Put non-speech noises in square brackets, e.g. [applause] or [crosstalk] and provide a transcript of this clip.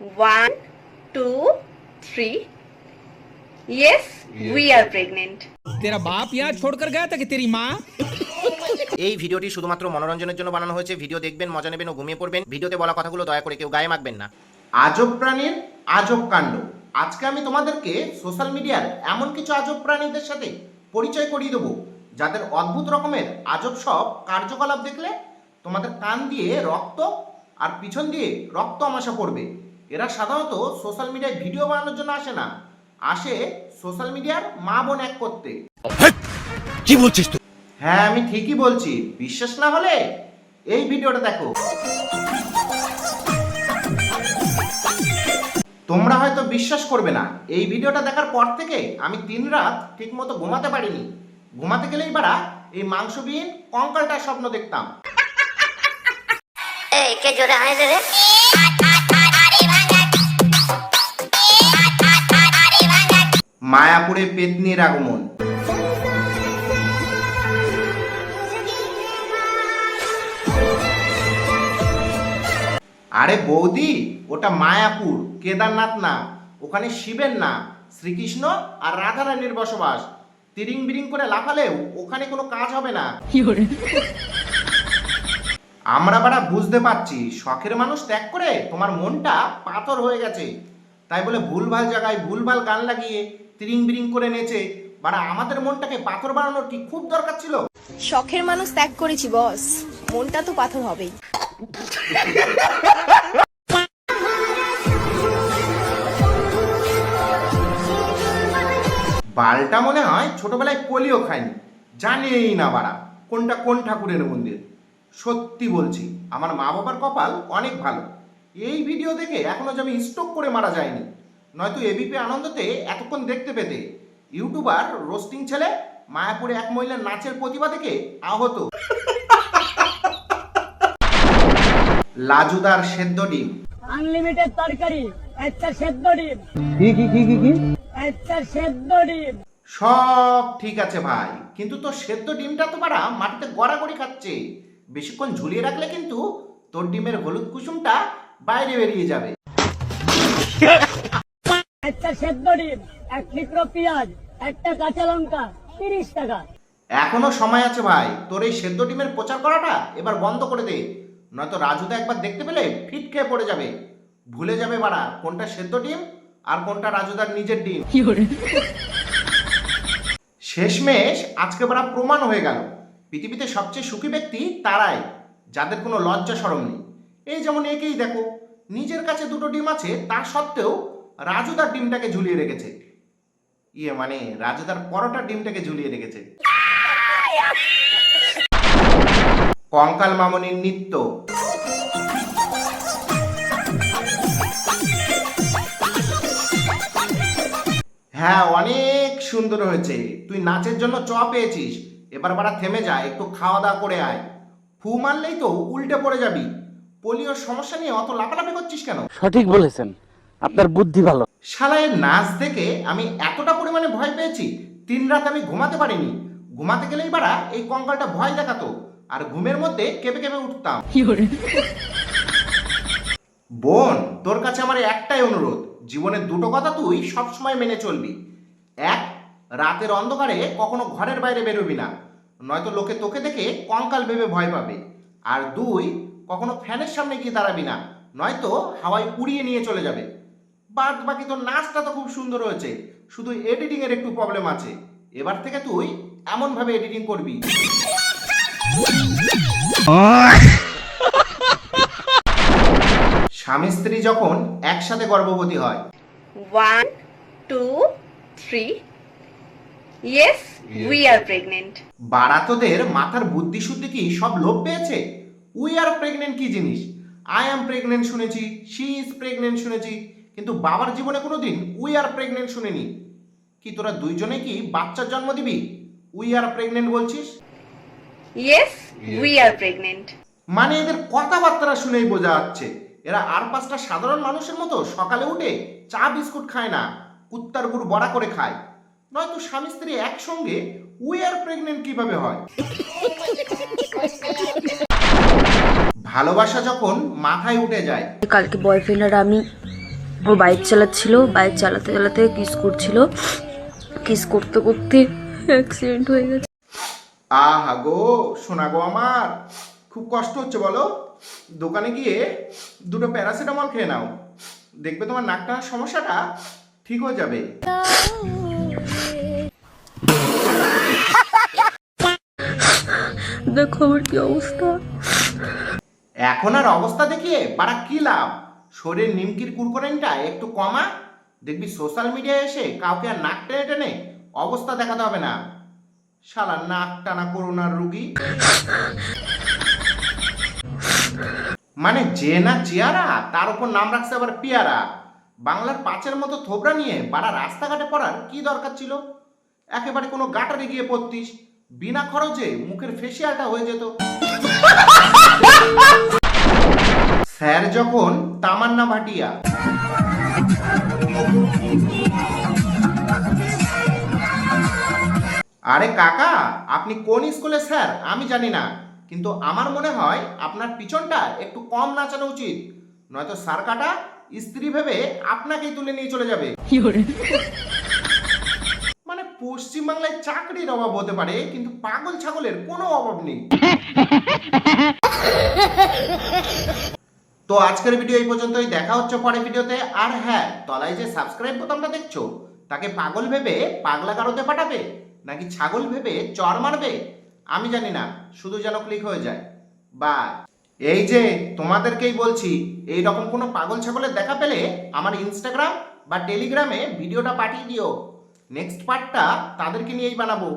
One, two, three. Yes, we are pregnant. तेरा बाप यहाँ छोड़कर गया था कि तेरी माँ এই ভিডিওটি শুধুমাত্র মনোরঞ্জনের জন্য বানানো হয়েছে ভিডিও দেখবেন মজা নেবেন ও ঘুমিয়ে পড়বেন ভিডিওতে বলা কথাগুলো দয়া করে কেউ গায়ে মাখবেন না আজব প্রাণীর আজব কাণ্ড আজকে আমি তোমাদেরকে সোশ্যাল মিডিয়ার এমন কিছু আজব প্রাণীদের সাথে পরিচয় করিয়ে দেবো যাদের অদ্ভুত রকমের আজব সব কার্যকলাপ দেখলে তোমাদের কান দিয়ে রক্ত আর পিছন দিয়ে রক্ত আমাশা পড়বে এরা সাধারণত সোশ্যাল মিডিয়ায় ভিডিও বানানোর জন্য আসে না। আসে সোশ্যাল মিডিয়ার মা বোন এক করতে। কি বলছিস তুই? হ্যাঁ আমি ঠিকই বলছি। বিশ্বাস না হলে এই ভিডিওটা দেখো। তোমরা হয়তো বিশ্বাস করবে না। এই ভিডিওটা দেখার পর থেকে আমি তিন রাত ঠিক মতো ঘুমাতে পারিনি। ঘুমাতে গেলেই বারা এই মাংসবিহীন কঙ্কালটার স্বপ্ন দেখতাম। এই কে জোরে হাই রে? মায়াপুরে পেতনির আগমন। আরে বৌদি ওটা মায়াপুর কেদারনাথ না ওখানে শিবের না শ্রীকৃষ্ণ আর রাধারানীর বসবাস। তিরিং বিরিং করে লাফালেও ওখানে কোনো কাজ হবে না। আমরা বাড়া বুঝতে পারছি শখের মানুষ ত্যাগ করে তোমার মনটা পাথর হয়ে গেছে। তাই বলে ভুলভাল জায়গায় ভুলভাল গান লাগিয়ে তিরিং বিরিং করে নেচে বাড়া আমাদের মনটাকে পাথর বানানোর কি খুব দরকার ছিল? শখের মানুষ ত্যাগ করেছি বস। মনটা তো পাথর হবেই। বালটা মনে হয় ছোটবেলায় পোলিও খায়নি জানেই না বাড়া কোনটা কোন ঠাকুরের মন্দির। সত্যি বলছি আমার মা বাবার কপাল অনেক ভালো। এই ভিডিও দেখে এখনও যে আমি স্টক করে মারা যায়নি নয়তো এবিপি আনন্দতে এতক্ষণ দেখতে পেতে ইউটিউবার রোস্টিং ছেলে মায়াপুরে এক মহিলার নাচের প্রতিভা দেখে আহত। লাজুদার সেদ্ধ ডিম। আনলিমিটেড তরকারি একটা সেদ্ধ ডিম। কি কি কি কি একটা সেদ্ধ ডিম। সব ঠিক আছে ভাই কিন্তু তোর সেদ্ধ ডিমটা তো পারা মাটিতে গড়াগড়ি খাচ্ছে। বেশিক্ষণ ঝুলিয়ে রাখলে কিন্তু তোর ডিমের হলুদ কুসুমটা বাইরে বেরিয়ে যাবে। [laughs] একটা সেদ্ধ ডিম এক টুকরো পেঁয়াজ একটা কাঁচা লঙ্কা তিরিশ টাকা। এখনও সময় আছে ভাই তোর এই সেদ্ধ ডিমের প্রচার করাটা এবার বন্ধ করে দে। নয়তো রাজুদা একবার দেখতে পেলে ফিট খেয়ে পড়ে যাবে। ভুলে যাবে বাড়া কোনটা সেদ্ধ ডিম আর কোনটা রাজুদার নিজের ডিম। শেষমেশ আজকে বারা প্রমাণ হয়ে গেল। পৃথিবীতে সবচেয়ে সুখী ব্যক্তি তারাই যাদের কোনো লজ্জা সরম নেই। এই যেমন একেই দেখো নিজের কাছে দুটো ডিম আছে তা সত্ত্বেও রাজুদার ডিমটাকে ঝুলিয়ে রেখেছে। ইয়ে মানে রাজুদার পরোটার ডিমটাকে ঝুলিয়ে রেখেছে। কঙ্কাল মামনির নৃত্য। হ্যাঁ অনেক সুন্দর হয়েছে। তুই নাচের জন্য চ পেয়েছিস। এবার বাড়া থেমে যা, একটু খাওয়া দাওয়া করে আয়। ফু মারলেই তো উল্টে পড়ে যাবি। পোলিওর সমস্যা নিয়ে অত লাফালাফি করছিস কেন? সঠিক বলেছেন। আপনার বুদ্ধি ভালো। শালায়ের নাচ দেখে আমি এতটা পরিমাণে ভয় পেয়েছি তিন রাত আমি ঘুমাতে পারিনি। ঘুমাতে গেলেই বাড়া এই কঙ্কালটা ভয় দেখাতো আর ঘুমের মধ্যে কেঁপে কেঁপে উঠতাম। বোন তোর কাছে আমার একটাই অনুরোধ জীবনের দুটো কথা তুই সবসময় মেনে চলবি। এক রাতের অন্ধকারে কখনো ঘরের বাইরে বেরোবি না নয়তো লোকে তোকে দেখে কঙ্কাল ভেবে ভয় পাবে। আর দুই কখনো ফ্যানের সামনে গিয়ে দাঁড়াবি না নয়তো হাওয়ায় উড়িয়ে নিয়ে চলে যাবে। বাদ বাকি তোর নাচটা তো খুব সুন্দর হয়েছে। শুধু এডিটিং এর একটু প্রবলেম আছে। এবার থেকে তুই এমন ভাবে এডিটিং করবি। স্বামী স্ত্রী যখন একসাথে গর্ভবতী হয়। One, two, three. Yes, we are pregnant. বারাতদের মাথার বুদ্ধি শুদ্ধি কি সব লোভ পেয়েছে? উই আর প্রেগনেন্ট কি জিনিস? আই অ্যাম প্রেগনেন্ট শুনেছি শি ইজ প্রেগনেন্ট শুনেছি। কিন্তু বাবার জীবনে কোনোদিন উই আর প্রেগনেন্ট শুনিনি। কি তোরা দুইজনে কি বাচ্চার জন্ম দিবি? উই আর প্রেগনেন্ট বলছিস? Yes, we are pregnant. মানে এদের কথাবার্তা শুনেই বোঝা যাচ্ছে। এরা আর পাঁচটা সাধারণ মানুষের মতো সকালে উঠে চা বিস্কুট খায় না কুত্তার গুড় বড়া করে খায়। নয়তো স্বামী স্ত্রী একসঙ্গে উই আর প্রেগনেন্ট কীভাবে হয়? ভালোবাসা যখন মাথায় উঠে যায় কালকে বয়ফ্রেন্ড আর আমি ও বাইক চালাচ্ছিল বাইক চালাতে চালাতে কিস করছিল। কিস করতে করতে অ্যাক্সিডেন্ট হয়ে গেছে। আহা গো শোনা গো আমার খুব কষ্ট হচ্ছে বলো। দোকানে গিয়ে দুটো প্যারাসিটামল খেয়ে নাও। দেখবে তোমার নাকটা সমস্যাটা ঠিক হয়ে যাবে। দেখো আমার কি অবস্থা। এখন আর অবস্থা দেখিয়ে বাড়া কি লাভ? শরীর নিমকির কুরকুরেনটা একটু কমা, দেখবি সোশ্যাল মিডিয়ায় এসে কাউকে আর নাক টেনে টেনে অবস্থা দেখাতে হবে না। শালা নাক টানা করোনার রুগী। মানে যে না চেয়ারা তার উপর নাম রাখছে আবার পিয়ারা। বাংলার পাঁচের মতো থোবরা নিয়ে বাড়া রাস্তাঘাটে পড়ার কি দরকার ছিল? একেবারে কোনো গাটারে গিয়ে পড়তিস, বিনা খরচে মুখের ফেসিয়ালটা হয়ে যেত। স্যার যখন তামান্না ভাটিয়া। আরে কাকা আপনি কোন স্কুলে স্যার? আমি জানি না। কিন্তু আমার মনে হয় আপনার পিছনটা একটু কম নাচানো উচিত। নয়তো স্যার কাটা স্ত্রী ভেবে আপনাকেই তুলে নিয়ে চলে যাবে। মানে পশ্চিমবাংলায় চাকরির অভাব হতে পারে কিন্তু পাগল ছাগলের কোনো অভাব নেই। [laughs] তো আজকের ভিডিও এই পর্যন্তই, দেখা হচ্ছে পরের ভিডিওতে আর হ্যাঁ তলায় যে সাবস্ক্রাইব বোতামটা দেখছ, তাকে পাগল ভেবে পাগলা কারোতে পাঠাবে, নাকি ছাগল ভেবে চর মারবে? আমি জানি না, শুধু যেন ক্লিক হয়ে যায়। বা এই যে তোমাদেরকেই বলছি এই রকম কোনো পাগল ছাগলের দেখা পেলে আমার ইনস্টাগ্রাম বা টেলিগ্রামে ভিডিওটা পাঠিয়ে দিও। নেক্সট পার্টটা তাদেরকে নিয়েই বানাবো।